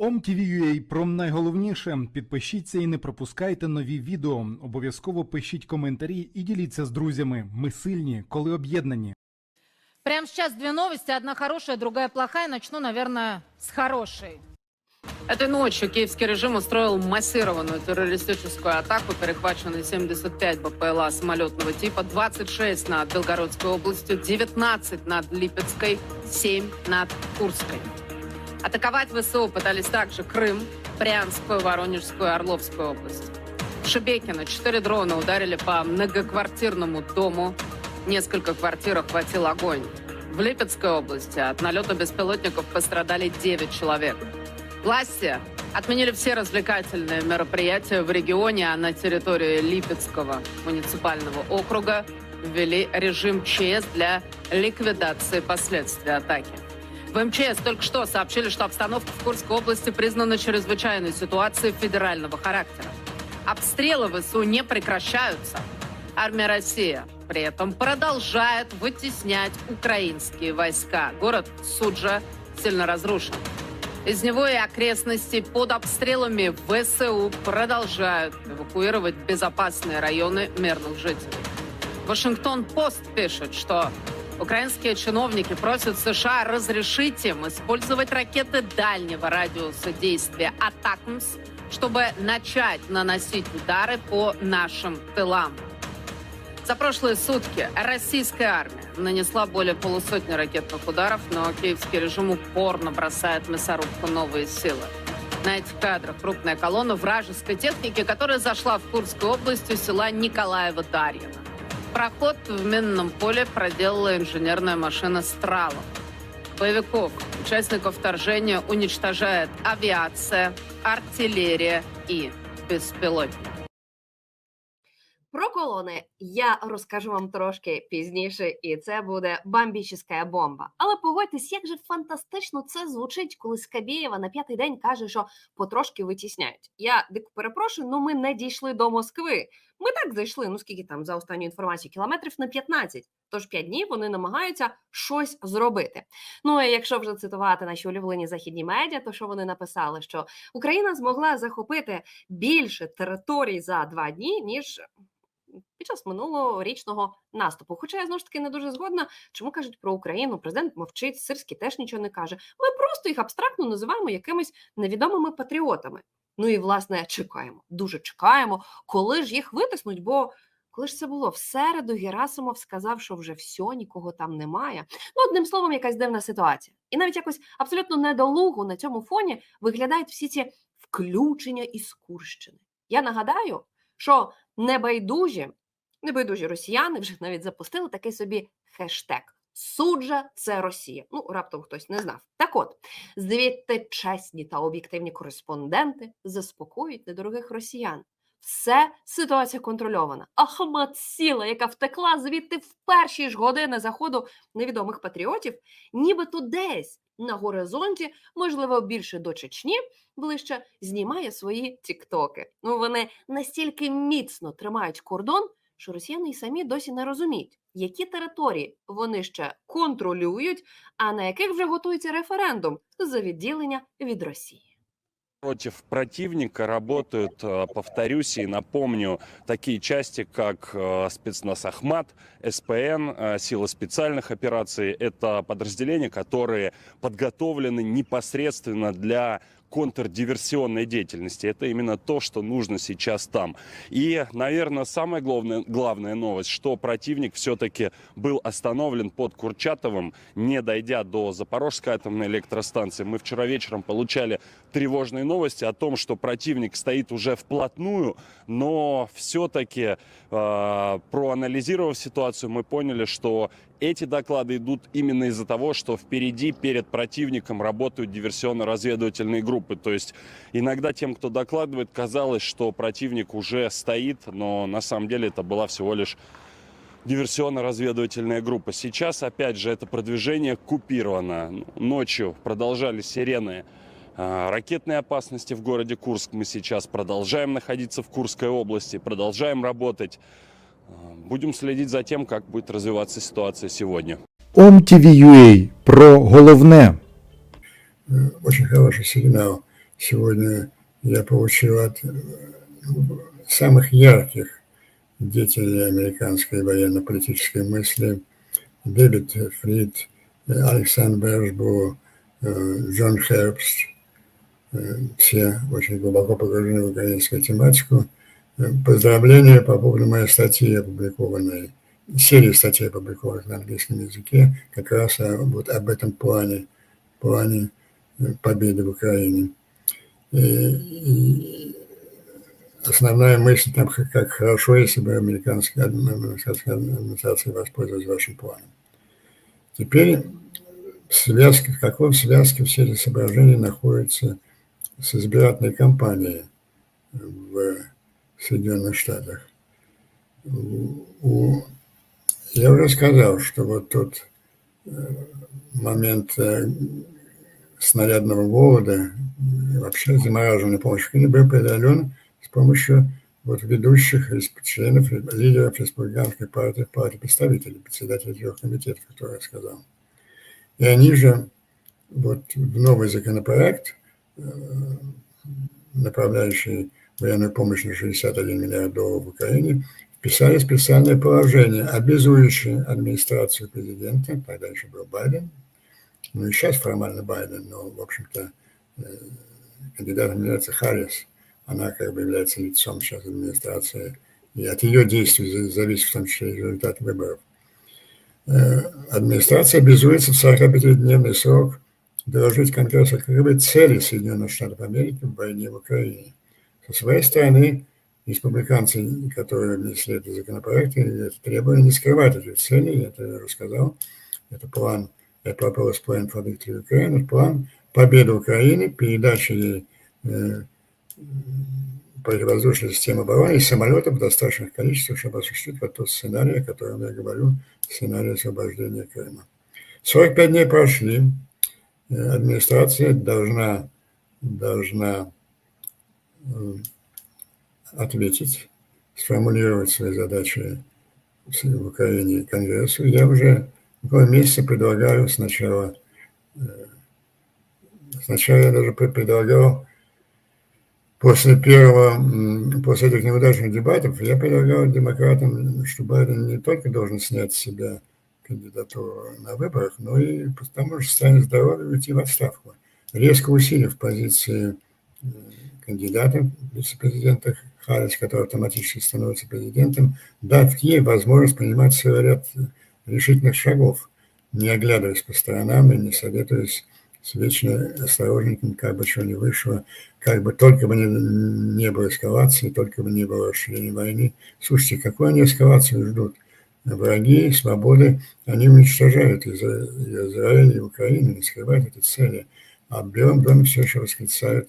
OMTV.ua про найголовніше. Підпишіться і не пропускайте нові відео. Обов'язково пишіть коментарі і діліться з друзями. Ми сильні, коли об'єднані. Прямо сейчас две новости, одна хорошая, другая плохая. Начну, наверное, с хорошей. Этой ночью киевский режим устроил массированную террористическую атаку. Перехвачены 75 БПЛА самолетного типа, 26 над Белгородской областью, 19 над Липецкой, 7 над Курской. Атаковать ВСУ пытались также Крым, Брянскую, Воронежскую, Орловскую область. В Шебекино четыре дрона ударили по многоквартирному дому. Несколько квартир охватил огонь. В Липецкой области от налета беспилотников пострадали 9 человек. Власти отменили все развлекательные мероприятия в регионе, а на территории Липецкого муниципального округа ввели режим ЧС для ликвидации последствий атаки. В МЧС только что сообщили, что обстановка в Курской области признана чрезвычайной ситуацией федерального характера. Обстрелы в ВСУ не прекращаются. Армия России при этом продолжает вытеснять украинские войска. Город Суджа сильно разрушен. Из него и окрестностей под обстрелами ВСУ продолжают эвакуировать безопасные районы мирных жителей. Вашингтон-Пост пишет, что украинские чиновники просят США разрешить им использовать ракеты дальнего радиуса действия «Атакмс», чтобы начать наносить удары по нашим тылам. За прошлые сутки российская армия нанесла более полусотни ракетных ударов, но киевский режим упорно бросает мясорубку новые силы. На этих кадрах крупная колонна вражеской техники, которая зашла в Курскую область у села Николаева-Дарьино. Проход в минном поле проделала инженерная машина «Стралов». Боевиков, участников вторжения, уничтожает авиация, артиллерия и беспилотники. Про колони я розкажу вам трошки пізніше, і це буде бомбічна бомба. Але погодьтесь, як же фантастично це звучить, коли Скабєєва на п'ятий день каже, що потрошки витісняють. Я дико перепрошую, ну ми не дійшли до Москви. Ми так зайшли, ну скільки там за останню інформацію, кілометрів на 15. Тож 5 днів вони намагаються щось зробити. Ну і якщо вже цитувати наші улюблені західні медіа, то що вони написали, що Україна змогла захопити більше територій за два дні, ніж під час минулорічного наступу. Хоча я знову ж таки не дуже згодна, чому кажуть про Україну. Президент мовчить, Сирський теж нічого не каже. Ми просто їх абстрактно називаємо якимись невідомими патріотами. Ну і власне чекаємо, дуже чекаємо, коли ж їх витиснуть. Бо коли ж це було в середу, Герасимов сказав, що вже все, нікого там немає. Ну, одним словом, якась дивна ситуація. І навіть якось абсолютно недолуго на цьому фоні виглядають всі ці включення із Курщини. Я нагадаю, що небайдужі, небайдужі росіяни вже навіть запустили такий собі хештег. Суджа це Росія. Ну, раптом хтось не знав. Так от, звідти чесні та об'єктивні кореспонденти заспокоюють недорогих росіян. Все ситуація контрольована. Ахмат Сіла, яка втекла звідти в перші ж години заходу невідомих патріотів, нібито десь на горизонті, можливо, більше до Чечні, ближче знімає свої тіктоки. Ну вони настільки міцно тримають кордон, що росіяни й самі досі не розуміють, які території вони ще контролюють, а на яких вже готується референдум за відділення від Росії. Против противника работают, э, повторюсь и напомню, такие части, как э, спецназ Ахмат, СПН, э, Силы специальных операций. Это подразделения, которые подготовлены непосредственно для контрдиверсионной деятельности. Это именно то, что нужно сейчас там. И, наверное, самая главная, главная новость, что противник все-таки был остановлен под Курчатовым, не дойдя до Запорожской атомной электростанции. Мы вчера вечером получали тревожные новости о том, что противник стоит уже вплотную, но все-таки, э, проанализировав ситуацию, мы поняли, что эти доклады идут именно из-за того, что впереди перед противником работают диверсионно-разведывательные группы. То есть иногда тем, кто докладывает, казалось, что противник уже стоит, но на самом деле это была всего лишь диверсионно-разведывательная группа. Сейчас, опять же, это продвижение купировано. Ночью продолжались сирены а, ракетной опасности в городе Курск. Мы сейчас продолжаем находиться в Курской области, продолжаем работать. Будем следить за тем, как будет развиваться ситуация сегодня. OMTV.ua про головне. Э, очень хороший сигнал сегодня я получил от э, самых ярких деятелей американской военно-политической мысли Дэвид Фрид, э, Александр Бершбу, Джон Хербст, все очень глубоко погружены в украинскую тематику. Э, Поздравления по поводу моей статьи, опубликованной, серии статей, опубликованных на английском языке, как раз о- вот об этом плане, плане э, победы в Украине. И, и основная мысль там, как, хорошо, если бы американская американская администрация воспользовалась вашим планом. Теперь в в какой связке все эти соображения находятся с избирательной кампанией в Соединенных Штатах. У- я уже сказал, что вот тот э, момент э, снарядного голода, вообще замораживания помощи Украине был преодолен с помощью вот ведущих членов, лидеров республиканской партии, партии представителей, председателей трех комитетов, которые я сказал. И они же вот в новый законопроект, э, направляющий военную помощь на 61 миллиард долларов в Украине, вписали специальное положение, обязующее администрацию президента, тогда еще был Байден, ну и сейчас формально Байден, но, в общем-то, э, кандидатом является Харрис, она как бы является лицом сейчас администрации, и от ее действий за- зависит в том числе результат выборов. Э, Администрация обязуется в 45-дневный срок доложить Конгрессу каковы цели Соединенных Штатов Америки в войне в Украине. Со своей стороны, республиканцы, которые внесли этот законопроект, это не скрывать эти цели, я это уже сказал. Это план, это plan for victory Ukraine, это план победы Украины, передача ей э, противовоздушной системы обороны и самолетов в достаточных количествах, чтобы осуществить вот тот сценарий, о котором я говорю, сценарий освобождения Крыма. 45 дней прошли, Э, администрация должна, должна ответить, сформулировать свои задачи в Украине Конгрессу. Я уже около месяца предлагаю сначала, э, сначала я даже пред- предлагал после первого, после этих неудачных дебатов, я предлагал демократам, что Байден не только должен снять с себя кандидатуру на выборах, но и потому что станет здоровья уйти в отставку. Резко усилив позиции э, кандидата вице-президента Харрис, который автоматически становится президентом, дав ей возможность принимать целый ряд решительных шагов, не оглядываясь по сторонам и не советуясь с вечно осторожненьким, как бы чего не вышло, как бы только бы не, не было эскалации, только бы не было расширения войны. Слушайте, какой они эскалацию ждут? Враги свободы, они уничтожают Изра- Израиль и Украину, не скрывают эти цели. А в Белом доме все еще восклицают,